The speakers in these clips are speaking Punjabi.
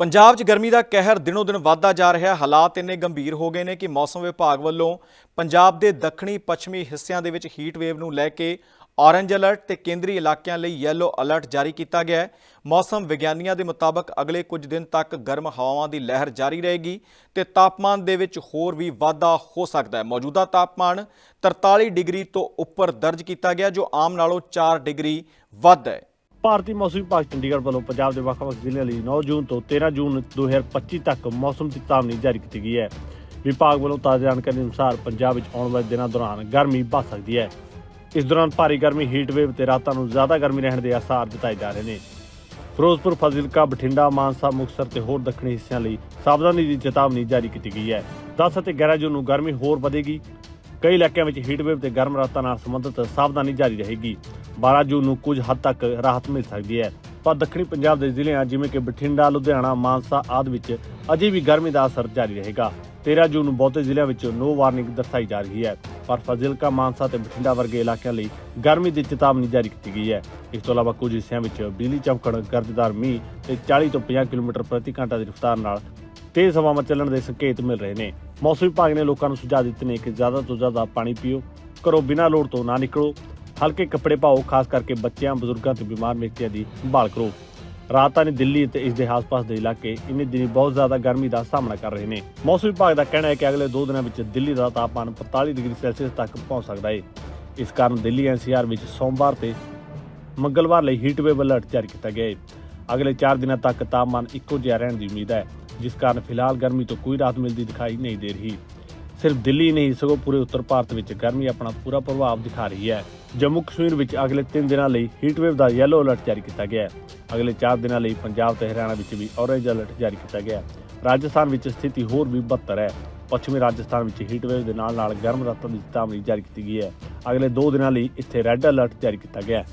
ਪੰਜਾਬ 'ਚ ਗਰਮੀ ਦਾ ਕਹਿਰ ਦਿਨੋ ਦਿਨ ਵਧਦਾ ਜਾ ਰਿਹਾ। ਹਾਲਾਤ ਇੰਨੇ ਗੰਭੀਰ ਹੋ ਗਏ ਨੇ ਕਿ ਮੌਸਮ ਵਿਭਾਗ ਵੱਲੋਂ ਪੰਜਾਬ ਦੇ ਦੱਖਣੀ ਪੱਛਮੀ ਹਿੱਸਿਆਂ ਦੇ ਵਿੱਚ ਹੀਟ ਵੇਵ ਨੂੰ ਲੈ ਕੇ ਔਰੰਜ ਅਲਰਟ ਤੇ ਕੇਂਦਰੀ ਇਲਾਕਿਆਂ ਲਈ ਯੈਲੋ ਅਲਰਟ ਜਾਰੀ ਕੀਤਾ ਗਿਆ ਹੈ। ਮੌਸਮ ਵਿਗਿਆਨੀਆਂ ਦੇ ਮੁਤਾਬਕ ਅਗਲੇ ਕੁਝ ਦਿਨ ਤੱਕ ਗਰਮ ਹਵਾਵਾਂ ਦੀ ਲਹਿਰ ਜਾਰੀ ਰਹੇਗੀ ਤੇ ਤਾਪਮਾਨ ਦੇ ਵਿੱਚ ਹੋਰ ਵੀ ਵਾਧਾ ਹੋ ਸਕਦਾ ਹੈ। ਮੌਜੂਦਾ ਤਾਪਮਾਨ 43 ਡਿਗਰੀ ਤੋਂ ਉੱਪਰ ਦਰਜ ਕੀਤਾ ਗਿਆ, ਜੋ ਆਮ ਨਾਲੋਂ 4 ਡਿਗਰੀ ਵੱਧ ਹੈ। ਭਾਰਤੀ ਮੌਸਮ ਵਿਭਾਗ ਚੰਡੀਗੜ੍ਹ ਵੱਲੋਂ ਪੰਜਾਬ ਦੇ ਵੱਖ-ਵੱਖ ਜ਼ਿਲ੍ਹਿਆਂ ਲਈ 9 ਜੂਨ ਤੋਂ 13 ਜੂਨ 2025 ਤੱਕ ਮੌਸਮ ਦੀ ਚੇਤਾਵਨੀ ਜਾਰੀ ਕੀਤੀ ਗਈ ਹੈ। ਵਿਭਾਗ ਵੱਲੋਂ ਤਾਜ਼ਾ ਜਾਣਕਾਰੀ ਅਨੁਸਾਰ ਪੰਜਾਬ ਵਿੱਚ ਆਉਣ ਵਾਲੇ ਦਿਨਾਂ ਦੌਰਾਨ ਗਰਮੀ ਵੱਧ ਸਕਦੀ ਹੈ। ਇਸ ਦੌਰਾਨ ਭਾਰੀ ਗਰਮੀ ਹੀਟ ਵੇਵ ਤੇ ਰਾਤਾਂ ਨੂੰ ਜ਼ਿਆਦਾ ਗਰਮੀ ਰਹਿਣ ਦੇ ਆਸਾਰ ਜਤਾਏ ਜਾ ਰਹੇ ਨੇ। ਫਿਰੋਜ਼ਪੁਰ, ਫਾਜ਼ਿਲਕਾ, ਬਠਿੰਡਾ, ਮਾਨਸਾ, ਮੁਕਤਸਰ ਤੇ ਹੋਰ ਦੱਖਣੀ ਹਿੱਸਿਆਂ ਲਈ ਸਾਵਧਾਨੀ ਦੀ ਚੇਤਾਵਨੀ ਜਾਰੀ ਕੀਤੀ ਗਈ ਹੈ। 10 ਅਤੇ 11 ਜੂਨ ਨੂੰ ਗਰਮੀ ਹੋਰ ਵਧੇਗੀ। ਕਈ ਇਲਾਕਿਆਂ ਵਿੱਚ ਹੀਟ ਵੇਵ ਤੇ ਗਰਮ ਰਾਤਾਂ ਨਾਲ ਸੰਬੰਧਿਤ ਸਾਵਧਾਨੀ ਜਾਰੀ ਰਹੇਗੀ। 12 ਜੂਨ ਨੂੰ ਕੁਝ ਹੱਦ ਤੱਕ ਰਾਹਤ ਮਿਲ ਸਕਦੀ ਹੈ। ਪਰ ਦੱਖਣੀ ਪੰਜਾਬ ਦੇ ਜ਼ਿਲ੍ਹਿਆਂ ਜਿਵੇਂ ਕਿ ਬਠਿੰਡਾ, ਲੁਧਿਆਣਾ, ਮਾਨਸਾ ਆਦਿ ਵਿੱਚ ਅਜੇ ਵੀ ਗਰਮੀ ਦਾ ਅਸਰ ਜਾਰੀ ਰਹੇਗਾ। 13 ਜੂਨ ਨੂੰ ਬਹੁਤੇ ਜ਼ਿਲ੍ਹਿਆਂ ਵਿੱਚ ਨੋ ਵਾਰਨਿੰਗ ਦਰਸਾਈ ਜਾ ਰਹੀ ਹੈ। ਪਰ ਫਾਜ਼ਿਲਕਾ, ਮਾਨਸਾ ਤੇ ਬਠਿੰਡਾ ਵਰਗੇ ਇਲਾਕਿਆਂ ਲਈ ਗਰਮੀ ਦੀ ਚੇਤਾਵਨੀ ਜਾਰੀ ਕੀਤੀ ਗਈ ਹੈ। ਇਸ ਤੋਂ ਇਲਾਵਾ ਕੁਝ ਹਿੱਸਿਆਂ ਵਿੱਚ ਬਿਜਲੀ ਚਮਕਣ ਗਰਜਦਾਰ ਮੀਂਹ ਤੇ 40 ਤੋਂ 50 ਕਿਲੋਮੀਟਰ ਪ੍ਰਤੀ ਘੰਟਾ ਦੀ ਰਫ਼ਤਾਰ ਨਾਲ ਤੇਜ਼ ਹਵਾਵਾਂ ਚੱਲਣ ਦੇ ਸੰਕੇਤ ਮਿਲ ਰਹੇ ਨੇ। ਮੌਸਮ ਵਿਭਾਗ ਨੇ ਲੋਕਾਂ ਨੂੰ ਸੁਝਾਅ ਦਿੱਤੇ ਨੇ ਕਿ ਜ਼ਿਆਦਾ ਤੋਂ ਜ਼ਿਆਦਾ ਪਾਣੀ ਪੀਓ, ਘਰੋਂ ਬਿਨਾਂ ਲੋੜ ਤੋਂ ਨਾ ਨਿਕਲੋ। ਹਲਕੇ ਕੱਪੜੇ ਪਾਓ, ਖਾਸ ਕਰਕੇ ਬੱਚਿਆਂ, ਬਜ਼ੁਰਗਾਂ ਤੇ ਬਿਮਾਰ ਵਿਅਕਤੀਆਂ ਦੀ ਸੰਭਾਲ ਕਰੋ। ਰਾਜਧਾਨੀ ਦਿੱਲੀ ਅਤੇ ਇਸ ਦੇ ਆਸ-ਪਾਸ ਦੇ ਇਲਾਕੇ ਇੰਨੇ ਦਿਨੀ ਬਹੁਤ ਜ਼ਿਆਦਾ ਗਰਮੀ ਦਾ ਸਾਹਮਣਾ ਕਰ ਰਹੇ ਨੇ। ਮੌਸਮ ਵਿਭਾਗ ਦਾ ਕਹਿਣਾ ਹੈ ਕਿ ਅਗਲੇ 2 ਦਿਨਾਂ ਵਿੱਚ ਦਿੱਲੀ ਦਾ ਤਾਪਮਾਨ 45 ਡਿਗਰੀ ਸੈਲਸੀਅਸ ਤੱਕ ਪਹੁੰਚ ਸਕਦਾ ਹੈ। ਇਸ ਕਾਰਨ ਦਿੱਲੀ ਐਨਸੀਆਰ ਵਿੱਚ ਸੋਮਵਾਰ ਤੇ ਮੰਗਲਵਾਰ ਲਈ ਹੀਟ ਵੇਵ ਅਲਰਟ ਜਾਰੀ ਕੀਤਾ ਗਿਆ ਹੈ। ਅਗਲੇ 4 ਦਿਨਾਂ ਤੱਕ ਤਾਪਮਾਨ ਇੱਕੋ ਜਿਹਾ ਰਹਿਣ ਦੀ ਉਮੀਦ ਹੈ, ਜਿਸ ਕਾਰਨ ਫਿਲਹਾਲ ਗਰਮੀ ਤੋਂ ਕੋਈ ਰਾਹਤ ਮਿਲਦੀ ਦਿਖਾਈ ਨਹੀਂ ਦੇ ਰਹੀ। ਸਿਰਫ ਦਿੱਲੀ ਨਹੀਂ, ਸਗੋਂ ਪੂਰੇ ਉੱਤਰ ਭਾਰਤ ਵਿੱਚ ਗਰਮੀ ਆਪਣਾ ਪੂਰਾ ਪ੍ਰਭਾਵ ਦਿਖਾ ਰਹੀ ਹੈ। ਜੰਮੂ ਕਸ਼ਮੀਰ ਵਿੱਚ ਅਗਲੇ 3 ਦਿਨਾਂ ਲਈ ਹੀਟ ਵੇਵ ਦਾ ਯੈਲੋ ਅਲਰਟ ਜਾਰੀ ਕੀਤਾ ਗਿਆ ਹੈ। ਅਗਲੇ 4 ਦਿਨਾਂ ਲਈ ਪੰਜਾਬ ਤੇ ਹਰਿਆਣਾ ਵਿੱਚ ਵੀ ਔਰੇਂਜ ਅਲਰਟ ਜਾਰੀ ਕੀਤਾ ਗਿਆ ਹੈ। ਰਾਜਸਥਾਨ ਵਿੱਚ ਸਥਿਤੀ ਹੋਰ ਵੀ ਬੱਤਰ ਹੈ। ਪੱਛਮੀ ਰਾਜਸਥਾਨ ਵਿੱਚ ਹੀਟ ਵੇਵ ਦੇ ਨਾਲ ਨਾਲ ਗਰਮ ਰਾਤਾਂ ਦੀ ਚੇਤਾਵਨੀ ਜਾਰੀ ਕੀਤੀ ਗਈ ਹੈ। ਅਗਲੇ 2 ਦਿਨਾਂ ਲਈ ਇੱਥੇ ਰੈੱਡ ਅਲਰਟ ਜਾਰੀ ਕੀਤਾ ਗਿਆ ਹੈ।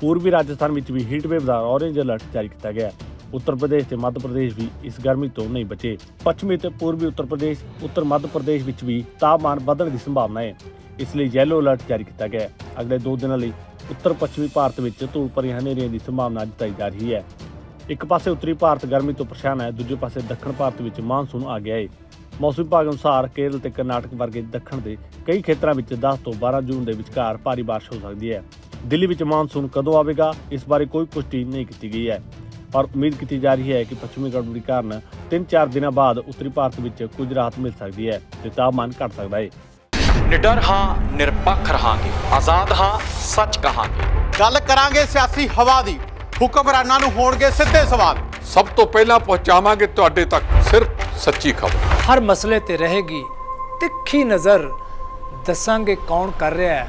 ਪੂਰਬੀ ਰਾਜਸਥਾਨ ਵਿੱਚ ਵੀ ਹੀਟ ਵੇਵ ਦਾ ਔਰੇਂਜ ਅਲਰਟ ਜਾਰੀ ਕੀਤਾ ਗਿਆ ਹੈ। ਉੱਤਰ ਪ੍ਰਦੇਸ਼ ਤੇ ਮੱਧ ਪ੍ਰਦੇਸ਼ ਵੀ ਇਸ ਗਰਮੀ ਤੋਂ ਨਹੀਂ ਬਚੇ। ਪੱਛਮੀ ਤੇ ਪੂਰਬੀ ਉੱਤਰ ਪ੍ਰਦੇਸ਼, ਉੱਤਰ ਮੱਧ ਪ੍ਰਦੇਸ਼ ਵਿੱਚ ਵੀ ਤਾਪਮਾਨ ਵਧਣ ਦੀ ਸੰਭਾਵਨਾ ਹੈ। ਇਸ ਲਈ ਯੈਲੋ ਅਲਰਟ ਜਾਰੀ ਕੀਤਾ ਗਿਆ ਹੈ। ਅਗਲੇ 2 ਦਿਨਾਂ ਲਈ ਉੱਤਰ ਪੱਛਮੀ ਭਾਰਤ ਵਿੱਚ ਧੂਲ ਭਰੀਆਂ ਹਨੇਰੀਆਂ ਦੀ ਸੰਭਾਵਨਾ ਜਤਾਈ ਜਾ ਰਹੀ ਹੈ। ਇੱਕ ਪਾਸੇ ਉੱਤਰੀ ਭਾਰਤ ਗਰਮੀ ਤੋਂ ਪਰੇਸ਼ਾਨ ਹੈ, ਦੂਜੇ ਪਾਸੇ ਦੱਖਣ ਭਾਰਤ ਵਿੱਚ ਮਾਨਸੂਨ ਆ ਗਿਆ ਹੈ। ਮੌਸਮ ਵਿਭਾਗ ਅਨੁਸਾਰ ਕੇਰਲ ਤੇ ਕਰਨਾਟਕ ਵਰਗੇ ਦੱਖਣ ਦੇ ਕਈ ਖੇਤਰਾਂ ਵਿੱਚ 10 ਤੋਂ 12 ਜੂਨ ਦੇ ਵਿਚਕਾਰ ਭਾਰੀ ਬਾਰਿਸ਼ ਹੋ ਸਕਦੀ ਹੈ। ਦਿੱਲੀ ਵਿੱਚ ਮਾਨਸੂਨ ਕਦੋਂ ਆਵੇਗਾ, ਇਸ ਬਾਰੇ ਕੋਈ ਪੁਸ਼ਟੀ ਨਹੀਂ ਕੀਤੀ ਗਈ ਹੈ। ਪਰ ਉਮੀਦ ਕੀਤੀ ਜਾ ਰਹੀ ਹੈ ਕਿ ਪੱਛਮੀ ਗੜਬੜੀ ਕਾਰਨ 3-4 ਦਿਨਾਂ ਬਾਅਦ ਉੱਤਰੀ ਭਾਰਤ ਵਿੱਚ ਕੁਝ ਰਾਹਤ ਮਿਲ ਸਕਦੀ ਹੈ ਤੇ ਤਾਪਮਾਨ ਘਟ ਸਕਦਾ ਹੈ। ਨਿਡਰ ਹਾਂ ਨਿਰਪੱਖ ਰਹਾਂਗੇ। ਆਜ਼ਾਦ ਹਾਂ ਸੱਚ ਕਹਾਂਗੇ। ਗੱਲ ਕਰਾਂਗੇ ਸਿਆਸੀ ਹਵਾ ਦੀ। ਹੁਕਮਰਾਨਾਂ ਨੂੰ ਹੋਣਗੇ ਸਿੱਧੇ ਸਵਾਲ। ਸਭ ਤੋਂ ਪਹਿਲਾਂ ਪਹੁੰਚਾਵਾਂਗੇ ਤੁਹਾਡੇ ਤੱਕ ਸਿਰਫ ਸੱਚੀ ਖਬਰ। ਹਰ ਮਸਲੇ ਤੇ ਰਹੇਗੀ ਤਿੱਖੀ ਨਜ਼ਰ। ਦੱਸਾਂਗੇ ਕੌਣ ਕਰ ਰਿਹਾ ਹੈ।